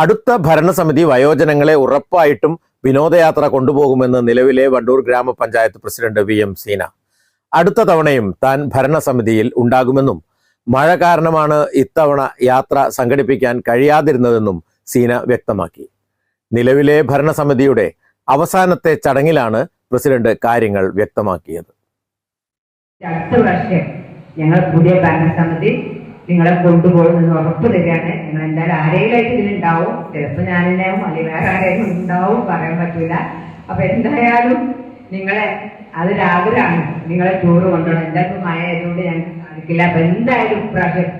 അടുത്ത ഭരണസമിതി വയോജനങ്ങളെ ഉറപ്പായിട്ടും വിനോദയാത്ര കൊണ്ടുപോകുമെന്ന് നിലവിലെ വണ്ടൂർ ഗ്രാമപഞ്ചായത്ത് പ്രസിഡന്റ് വി എം സീന. അടുത്ത തവണയും താൻ ഭരണസമിതിയിൽ ഉണ്ടാകുമെന്നും മഴ കാരണമാണ് ഇത്തവണ യാത്ര സംഘടിപ്പിക്കാൻ കഴിയാതിരുന്നതെന്നും സീന വ്യക്തമാക്കി. നിലവിലെ ഭരണസമിതിയുടെ അവസാനത്തെ ചടങ്ങിലാണ് പ്രസിഡന്റ് കാര്യങ്ങൾ വ്യക്തമാക്കിയത്. ഞങ്ങൾ പുതിയ ഭരണസമിതി നിങ്ങളെ കൊണ്ടുപോകും എന്ന് ഉറപ്പ് തരികയാണ്. നിങ്ങൾ എന്തായാലും ആരെങ്കിലായിട്ട് ഇതിലുണ്ടാവും. ചിലപ്പോൾ ഞാൻ ഉണ്ടാവും അല്ലെങ്കിൽ വേറെ ആരെയും ഉണ്ടാവും പറയാൻ പറ്റൂല. അപ്പൊ എന്തായാലും നിങ്ങളെ അതൊരാഗ്രഹമാണ് നിങ്ങളെ ടൂറ് കൊണ്ടുപോകണം. എന്തായാലും മഴ ആയതുകൊണ്ട് ഞാൻ സാധിക്കില്ല. അപ്പൊ എന്തായാലും ഇപ്രാവശ്യം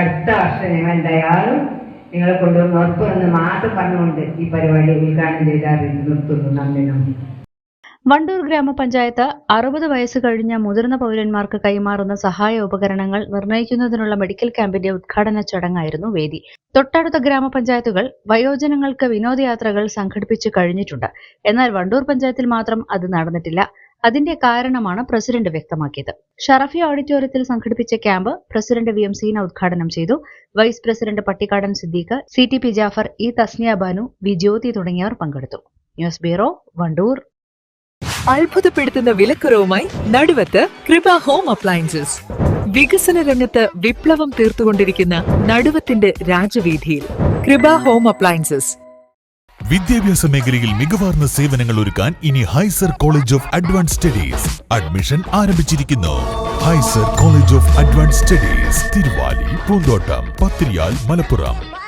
അടുത്ത വർഷം ഞങ്ങൾ എന്തായാലും നിങ്ങളെ കൊണ്ടുവന്ന് ഉറപ്പ് എന്ന് മാത്രം പറഞ്ഞുകൊണ്ട് ഈ പരിപാടി ഉദ്ഘാടനം ചെയ്താൽ നിർത്തുന്നു. നന്ദി നന്ദി. വണ്ടൂർ ഗ്രാമപഞ്ചായത്ത് അറുപത് വയസ്സ് കഴിഞ്ഞ മുതിർന്ന പൗരന്മാർക്ക് കൈമാറുന്ന സഹായ ഉപകരണങ്ങൾ നിർണയിക്കുന്നതിനുള്ള മെഡിക്കൽ ക്യാമ്പിന്റെ ഉദ്ഘാടന ചടങ്ങായിരുന്നു വേദി. തൊട്ടടുത്ത ഗ്രാമപഞ്ചായത്തുകൾ വയോജനങ്ങൾക്ക് വിനോദയാത്രകൾ സംഘടിപ്പിച്ചു കഴിഞ്ഞിട്ടുണ്ട്. എന്നാൽ വണ്ടൂർ പഞ്ചായത്തിൽ മാത്രം അത് നടന്നിട്ടില്ല. അതിന്റെ കാരണമാണ് പ്രസിഡന്റ് വ്യക്തമാക്കിയത്. ഷറഫി ഓഡിറ്റോറിയത്തിൽ സംഘടിപ്പിച്ച camp president V M Seena ഉദ്ഘാടനം ചെയ്തു. Vice president Pattikkadan Siddique C T P Jafar E Thasniya Banu V Jyothi തുടങ്ങിയവർ പങ്കെടുത്തു. News bureau Wandoor. അത്ഭുതപ്പെടുത്തുന്ന വിലക്കുറവുമായി നടുവത്ത് കൃപ ഹോം അപ്ലയൻസസ്. വികസന രംഗത്ത് വിപ്ലവം തീർത്തുകൊണ്ടിരിക്കുന്ന നടുവത്തിന്റെ രാജവീതിയിൽ കൃപ ഹോം അപ്ലയൻസസ്. വിദ്യാഭ്യാസ മേഖലയിൽ മികവാർന്ന സേവനങ്ങൾ ഒരുക്കാൻ ഇനി Hyzer college of advance studies admission ആരംഭിച്ചിരിക്കുന്നു. Hyzer college of advance studies Thiruvali Poonthottam Pathiriyal Malappuram.